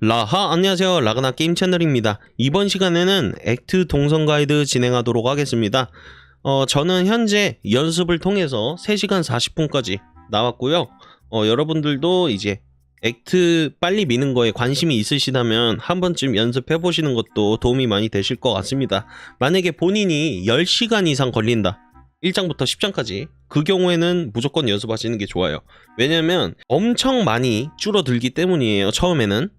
라하 안녕하세요. 라그나 게임 채널입니다. 이번 시간에는 액트 동선 가이드 진행하도록 하겠습니다. 어 저는 현재 연습을 통해서 3시간 40분까지 나왔고요. 어 여러분들도 이제 액트 빨리 미는 거에 관심이 있으시다면 한 번쯤 연습해 보시는 것도 도움이 많이 되실 것 같습니다. 만약에 본인이 10시간 이상 걸린다. 1장부터 10장까지 그 경우에는 무조건 연습하시는 게 좋아요. 왜냐면 엄청 많이 줄어들기 때문이에요 처음에는.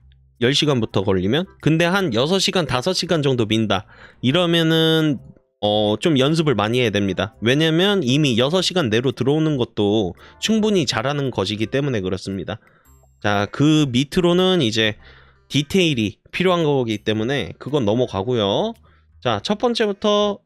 10시간부터 걸리면. 근데 한 6시간 5시간 정도 민다. 이러면은 어 좀 연습을 많이 해야 됩니다. 왜냐면 이미 6시간 내로 들어오는 것도 충분히 잘하는 것이기 때문에 그렇습니다. 자 그 밑으로는 이제 디테일이 필요한 거기 때문에 그건 넘어가고요. 자 첫 번째부터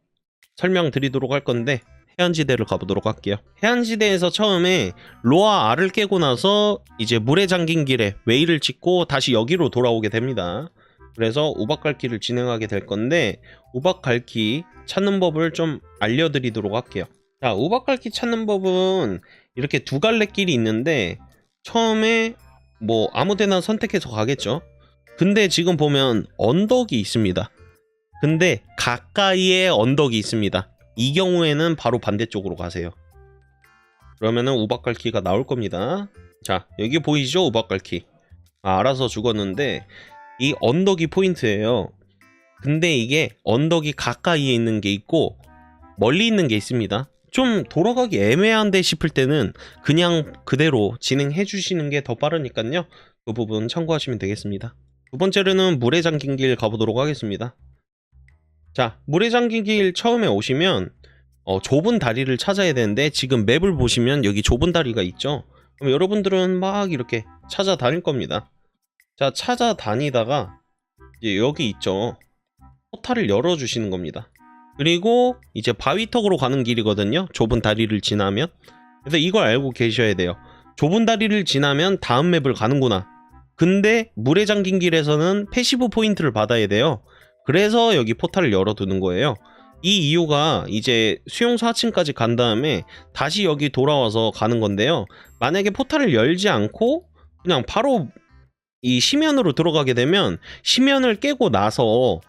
설명드리도록 할 건데 해안지대를 가보도록 할게요. 해안지대에서 처음에 로아 알을 깨고 나서 이제 물에 잠긴 길에 웨이를 찍고 다시 여기로 돌아오게 됩니다. 그래서 우박갈퀴를 진행하게 될 건데 우박갈퀴 찾는 법을 좀 알려드리도록 할게요. 자, 우박갈퀴 찾는 법은 이렇게 두 갈래 길이 있는데 처음에 뭐 아무데나 선택해서 가겠죠. 근데 지금 보면 언덕이 있습니다. 근데 가까이에 언덕이 있습니다. 이 경우에는 바로 반대쪽으로 가세요. 그러면은 우박갈퀴가 나올 겁니다. 자, 여기 보이시죠? 우박갈퀴. 아, 알아서 죽었는데 이 언덕이 포인트예요. 근데 이게 언덕이 가까이에 있는 게 있고 멀리 있는 게 있습니다. 좀 돌아가기 애매한데 싶을 때는 그냥 그대로 진행해 주시는 게 더 빠르니까요. 그 부분 참고하시면 되겠습니다. 두 번째로는 물에 잠긴 길 가보도록 하겠습니다. 자, 물에 잠긴 길 처음에 오시면 어, 좁은 다리를 찾아야 되는데 지금 맵을 보시면 여기 좁은 다리가 있죠. 그럼 여러분들은 막 이렇게 찾아다닐 겁니다. 자, 찾아다니다가 이제 여기 있죠. 포탈을 열어주시는 겁니다. 그리고 이제 바위턱으로 가는 길이거든요. 좁은 다리를 지나면. 그래서 이걸 알고 계셔야 돼요. 좁은 다리를 지나면 다음 맵을 가는구나. 근데 물에 잠긴 길에서는 패시브 포인트를 받아야 돼요. 그래서 여기 포탈을 열어두는 거예요. 이 이유가 이제 수용소 하층까지 간 다음에 다시 여기 돌아와서 가는 건데요. 만약에 포탈을 열지 않고 그냥 바로 이 심연으로 들어가게 되면 심연을 깨고 나서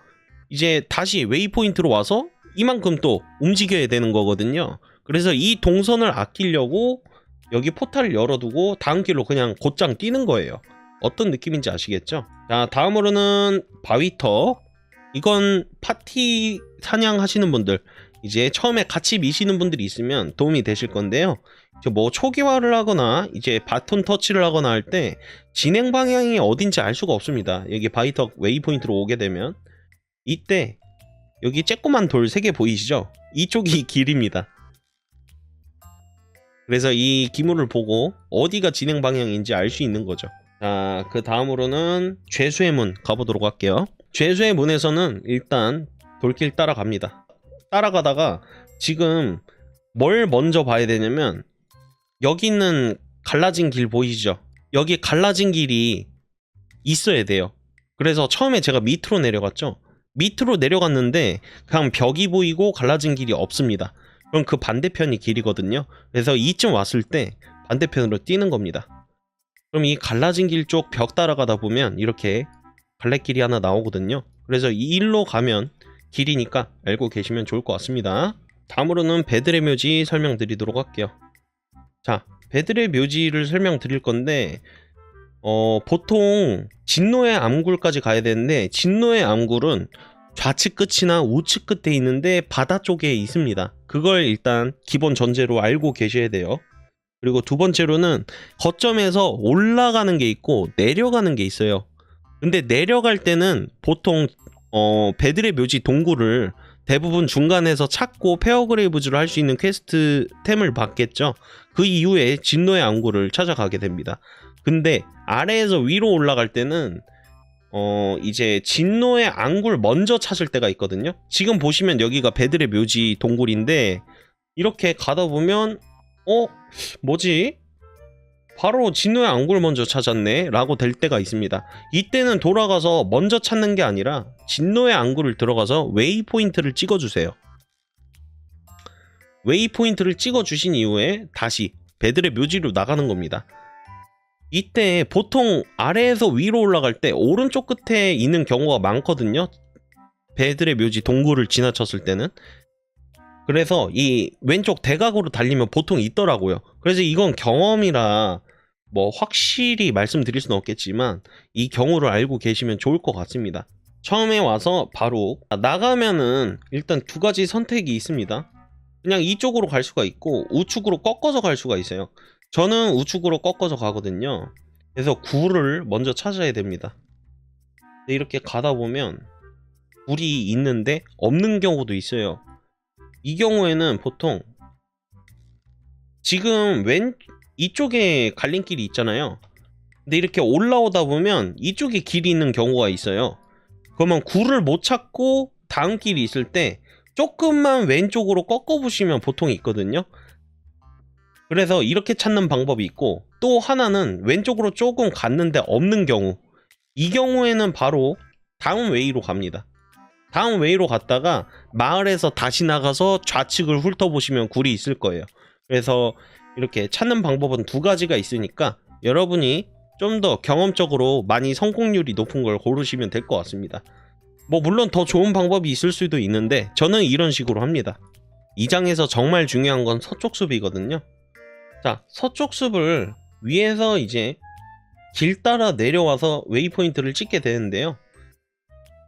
이제 다시 웨이포인트로 와서 이만큼 또 움직여야 되는 거거든요. 그래서 이 동선을 아끼려고 여기 포탈을 열어두고 다음 길로 그냥 곧장 뛰는 거예요. 어떤 느낌인지 아시겠죠? 자, 다음으로는 바위턱. 이건 파티 사냥 하시는 분들 이제 처음에 같이 미시는 분들이 있으면 도움이 되실 건데요. 뭐 초기화를 하거나 이제 바톤 터치를 하거나 할 때 진행 방향이 어딘지 알 수가 없습니다. 여기 바이턱 웨이포인트로 오게 되면 이때 여기 쬐꼬만 돌 3개 보이시죠? 이쪽이 길입니다. 그래서 이 기물을 보고 어디가 진행 방향인지 알 수 있는 거죠. 자, 그 다음으로는 죄수의 문 가보도록 할게요. 죄수의 문에서는 일단 돌길 따라갑니다. 따라가다가 지금 뭘 먼저 봐야 되냐면 여기 있는 갈라진 길 보이시죠? 여기 갈라진 길이 있어야 돼요. 그래서 처음에 제가 밑으로 내려갔죠. 밑으로 내려갔는데 그냥 벽이 보이고 갈라진 길이 없습니다. 그럼 그 반대편이 길이거든요. 그래서 이쯤 왔을 때 반대편으로 뛰는 겁니다. 그럼 이 갈라진 길 쪽 벽 따라가다 보면 이렇게 갈래길이 하나 나오거든요. 그래서 이 일로 가면 길이니까 알고 계시면 좋을 것 같습니다. 다음으로는 베드레 묘지 설명드리도록 할게요. 자, 베드레 묘지를 설명드릴 건데 어, 보통 진노의 암굴까지 가야 되는데 진노의 암굴은 좌측 끝이나 우측 끝에 있는데 바다 쪽에 있습니다. 그걸 일단 기본 전제로 알고 계셔야 돼요. 그리고 두 번째로는 거점에서 올라가는 게 있고 내려가는 게 있어요. 근데 내려갈 때는 보통 어, 베드레 묘지 동굴을 대부분 중간에서 찾고 페어그레이브즈를 할 수 있는 퀘스트 템을 받겠죠. 그 이후에 진노의 암굴을 찾아가게 됩니다. 근데 아래에서 위로 올라갈 때는 어 이제 진노의 앙굴 먼저 찾을 때가 있거든요. 지금 보시면 여기가 베드레 묘지 동굴인데 이렇게 가다 보면 어 뭐지? 바로 진노의 앙굴 먼저 찾았네 라고 될 때가 있습니다. 이때는 돌아가서 먼저 찾는 게 아니라 진노의 앙굴을 들어가서 웨이포인트를 찍어주세요. 웨이포인트를 찍어주신 이후에 다시 배들의 묘지로 나가는 겁니다. 이때 보통 아래에서 위로 올라갈 때 오른쪽 끝에 있는 경우가 많거든요. 배들의 묘지 동굴을 지나쳤을 때는. 그래서 이 왼쪽 대각으로 달리면 보통 있더라고요. 그래서 이건 경험이라 뭐 확실히 말씀드릴 수는 없겠지만 이 경우를 알고 계시면 좋을 것 같습니다. 처음에 와서 바로 나가면은 일단 두 가지 선택이 있습니다. 그냥 이쪽으로 갈 수가 있고 우측으로 꺾어서 갈 수가 있어요. 저는 우측으로 꺾어서 가거든요. 그래서 굴을 먼저 찾아야 됩니다. 이렇게 가다 보면 굴이 있는데 없는 경우도 있어요. 이 경우에는 보통 지금 왼 이쪽에 갈림길이 있잖아요. 근데 이렇게 올라오다 보면 이쪽에 길이 있는 경우가 있어요. 그러면 굴을 못 찾고 다음 길이 있을 때 조금만 왼쪽으로 꺾어 보시면 보통 있거든요. 그래서 이렇게 찾는 방법이 있고 또 하나는 왼쪽으로 조금 갔는데 없는 경우 이 경우에는 바로 다음 웨이로 갑니다. 다음 웨이로 갔다가 마을에서 다시 나가서 좌측을 훑어보시면 굴이 있을 거예요. 그래서 이렇게 찾는 방법은 두 가지가 있으니까 여러분이 좀 더 경험적으로 많이 성공률이 높은 걸 고르시면 될 것 같습니다. 뭐 물론 더 좋은 방법이 있을 수도 있는데 저는 이런 식으로 합니다. 이 장에서 정말 중요한 건 서쪽 숲이거든요. 자, 서쪽 숲을 위에서 이제 길 따라 내려와서 웨이포인트를 찍게 되는데요.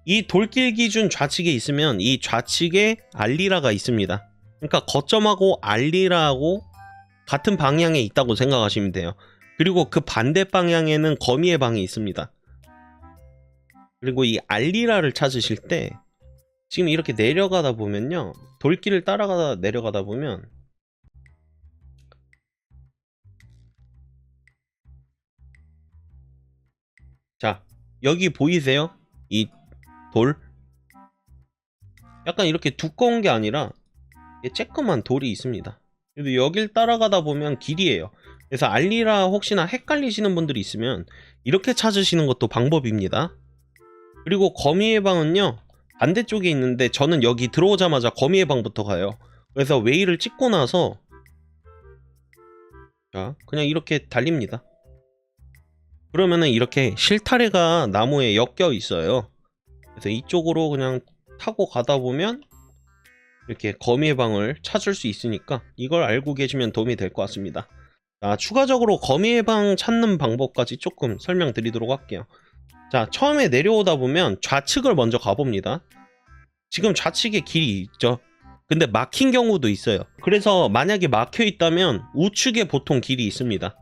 이 돌길 기준 좌측에 있으면 이 좌측에 알리라가 있습니다. 그러니까 거점하고 알리라하고 같은 방향에 있다고 생각하시면 돼요. 그리고 그 반대 방향에는 거미의 방이 있습니다. 그리고 이 알리라를 찾으실 때 지금 이렇게 내려가다 보면요. 돌길을 따라가다 내려가다 보면 자, 여기 보이세요? 이 돌? 약간 이렇게 두꺼운 게 아니라 쬐끄만 돌이 있습니다. 그래도 여길 따라가다 보면 길이에요. 그래서 알리라 혹시나 헷갈리시는 분들이 있으면 이렇게 찾으시는 것도 방법입니다. 그리고 거미의 방은요 반대쪽에 있는데 저는 여기 들어오자마자 거미의 방부터 가요. 그래서 웨이를 찍고 나서 자 그냥 이렇게 달립니다. 그러면은 이렇게 실타래가 나무에 엮여 있어요. 그래서 이쪽으로 그냥 타고 가다 보면 이렇게 거미의 방을 찾을 수 있으니까 이걸 알고 계시면 도움이 될 것 같습니다. 자, 추가적으로 거미의 방 찾는 방법까지 조금 설명드리도록 할게요. 자, 처음에 내려오다 보면 좌측을 먼저 가봅니다. 지금 좌측에 길이 있죠. 근데 막힌 경우도 있어요. 그래서 만약에 막혀 있다면 우측에 보통 길이 있습니다.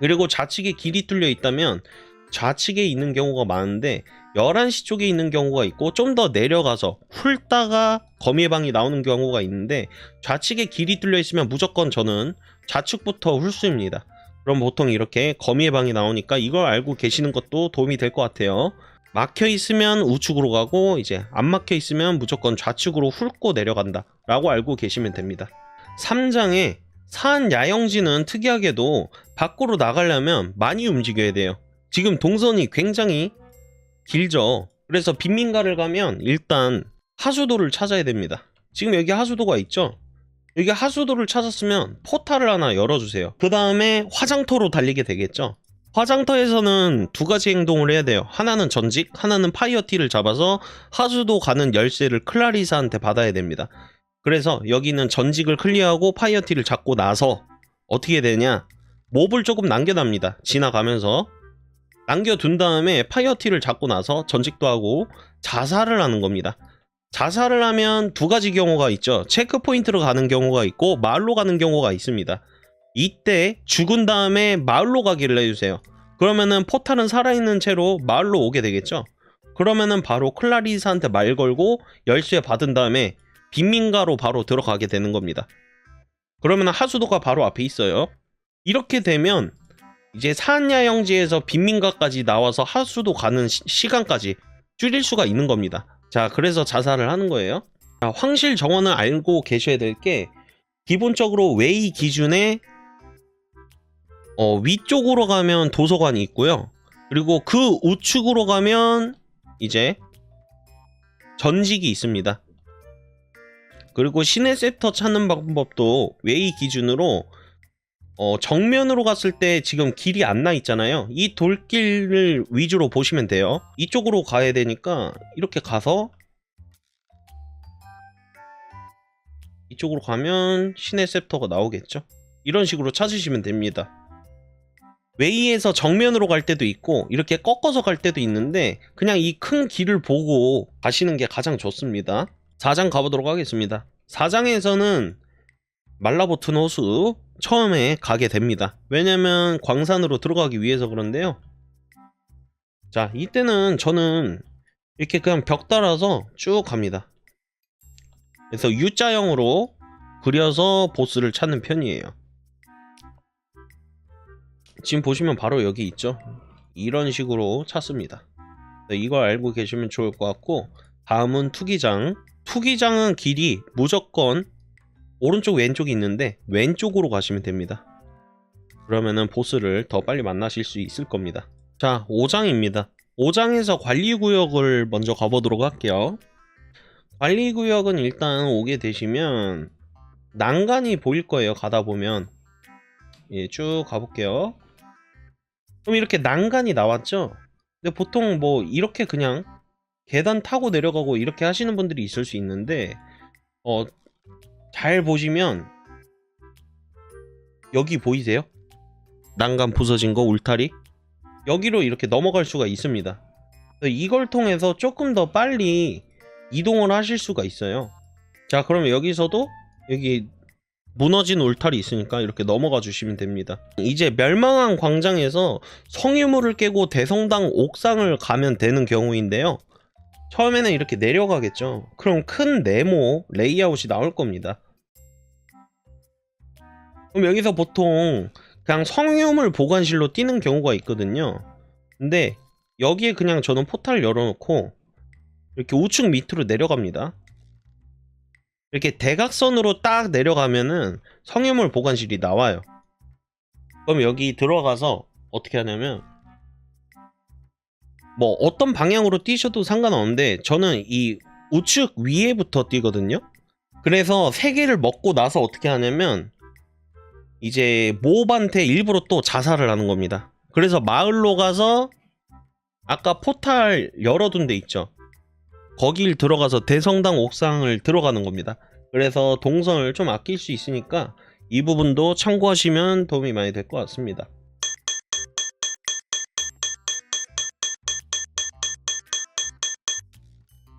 그리고 좌측에 길이 뚫려 있다면 좌측에 있는 경우가 많은데 11시 쪽에 있는 경우가 있고 좀 더 내려가서 훑다가 거미의 방이 나오는 경우가 있는데 좌측에 길이 뚫려 있으면 무조건 저는 좌측부터 훑습니다. 그럼 보통 이렇게 거미의 방이 나오니까 이걸 알고 계시는 것도 도움이 될 것 같아요. 막혀 있으면 우측으로 가고 이제 안 막혀 있으면 무조건 좌측으로 훑고 내려간다 라고 알고 계시면 됩니다. 3장에 산 야영지는 특이하게도 밖으로 나가려면 많이 움직여야 돼요. 지금 동선이 굉장히 길죠. 그래서 빈민가를 가면 일단 하수도를 찾아야 됩니다. 지금 여기 하수도가 있죠? 여기 하수도를 찾았으면 포탈을 하나 열어주세요. 그 다음에 화장터로 달리게 되겠죠? 화장터에서는 두 가지 행동을 해야 돼요. 하나는 전직, 하나는 파이어티를 잡아서 하수도 가는 열쇠를 클라리사한테 받아야 됩니다. 그래서 여기는 전직을 클리어하고 파이어티를 잡고 나서 어떻게 되냐? 몹을 조금 남겨납니다. 지나가면서 남겨둔 다음에 파이어티를 잡고 나서 전직도 하고 자살을 하는 겁니다. 자살을 하면 두 가지 경우가 있죠. 체크포인트로 가는 경우가 있고 마을로 가는 경우가 있습니다. 이때 죽은 다음에 마을로 가기를 해주세요. 그러면은 포탈은 살아있는 채로 마을로 오게 되겠죠. 그러면은 바로 클라리스한테 말 걸고 열쇠 받은 다음에 빈민가로 바로 들어가게 되는 겁니다. 그러면 하수도가 바로 앞에 있어요. 이렇게 되면 이제 산야영지에서 빈민가까지 나와서 하수도 가는 시, 간까지 줄일 수가 있는 겁니다. 자, 그래서 자살을 하는 거예요. 자, 황실 정원을 알고 계셔야 될 게 기본적으로 웨이 기준에 어, 위쪽으로 가면 도서관이 있고요. 그리고 그 우측으로 가면 이제 전직이 있습니다. 그리고 시내 세터 찾는 방법도 웨이 기준으로 어, 정면으로 갔을 때 지금 길이 안 나 있잖아요. 이 돌길을 위주로 보시면 돼요. 이쪽으로 가야 되니까 이렇게 가서 이쪽으로 가면 신의 셉터가 나오겠죠. 이런 식으로 찾으시면 됩니다. 웨이에서 정면으로 갈 때도 있고 이렇게 꺾어서 갈 때도 있는데 그냥 이 큰 길을 보고 가시는 게 가장 좋습니다. 4장 가보도록 하겠습니다. 4장에서는 말라보튼 호수 처음에 가게 됩니다. 왜냐면 광산으로 들어가기 위해서 그런데요. 자, 이때는 저는 이렇게 그냥 벽 따라서 쭉 갑니다. 그래서 U자형으로 그려서 보스를 찾는 편이에요. 지금 보시면 바로 여기 있죠. 이런 식으로 찾습니다. 네, 이걸 알고 계시면 좋을 것 같고 다음은 투기장. 투기장은 길이 무조건 오른쪽 왼쪽이 있는데 왼쪽으로 가시면 됩니다. 그러면은 보스를 더 빨리 만나실 수 있을 겁니다. 자, 5장입니다. 5장에서 관리구역을 먼저 가보도록 할게요. 관리구역은 일단 오게 되시면 난간이 보일 거예요. 가다 보면 예, 쭉 가볼게요. 그럼 이렇게 난간이 나왔죠? 근데 보통 뭐 이렇게 그냥 계단 타고 내려가고 이렇게 하시는 분들이 있을 수 있는데 어, 잘 보시면 여기 보이세요? 난간 부서진 거 울타리? 여기로 이렇게 넘어갈 수가 있습니다. 이걸 통해서 조금 더 빨리 이동을 하실 수가 있어요. 자, 그러면 여기서도 여기 무너진 울타리 있으니까 이렇게 넘어가 주시면 됩니다. 이제 멸망한 광장에서 성유물을 깨고 대성당 옥상을 가면 되는 경우인데요. 처음에는 이렇게 내려가겠죠. 그럼 큰 네모 레이아웃이 나올 겁니다. 그럼 여기서 보통 그냥 성유물 보관실로 뛰는 경우가 있거든요. 근데 여기에 그냥 저는 포탈을 열어놓고 이렇게 우측 밑으로 내려갑니다. 이렇게 대각선으로 딱 내려가면은 성유물 보관실이 나와요. 그럼 여기 들어가서 어떻게 하냐면 뭐 어떤 방향으로 뛰셔도 상관없는데 저는 이 우측 위에부터 뛰거든요. 그래서 세 개를 먹고 나서 어떻게 하냐면 이제 모업한테 일부러 또 자살을 하는 겁니다. 그래서 마을로 가서 아까 포탈 열어둔 데 있죠. 거길 들어가서 대성당 옥상을 들어가는 겁니다. 그래서 동선을 좀 아낄 수 있으니까 이 부분도 참고하시면 도움이 많이 될 것 같습니다.